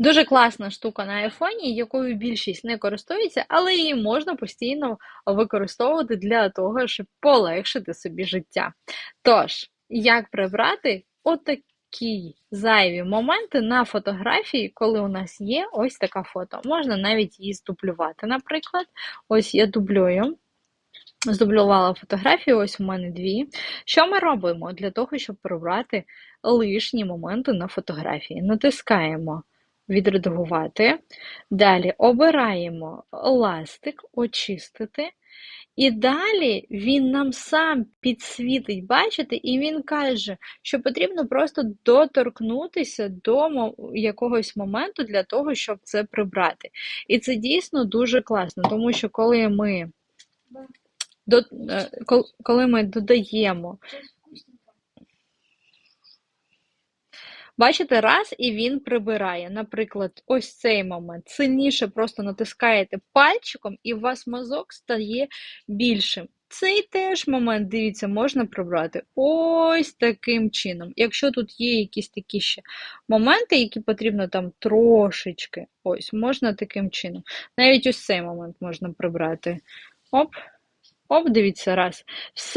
Дуже класна штука на айфоні, якою більшість не користується, але її можна постійно використовувати для того, щоб полегшити собі життя. Тож, як прибрати отакі зайві моменти на фотографії, коли у нас є ось така фото. Можна навіть її здублювати, наприклад. Ось я дублюю. Здублювала фотографію, ось у мене дві. Що ми робимо для того, щоб прибрати лишні моменти на фотографії? Натискаємо відредагувати. Далі обираємо ластик, очистити. І далі він нам сам підсвітить, бачите, і він каже, що потрібно просто доторкнутися до якогось моменту для того, щоб це прибрати. І це дійсно дуже класно, тому що коли ми, е, коли ми додаємо Бачите, раз і він прибирає. Наприклад, ось цей момент. Сильніше просто натискаєте пальчиком, і у вас мазок стає більшим. Цей теж момент, дивіться, можна прибрати ось таким чином. Якщо тут є якісь такі ще моменти, які потрібно там трошечки, ось, можна таким чином. Навіть ось цей момент можна прибрати. Оп, оп, дивіться, раз. Все.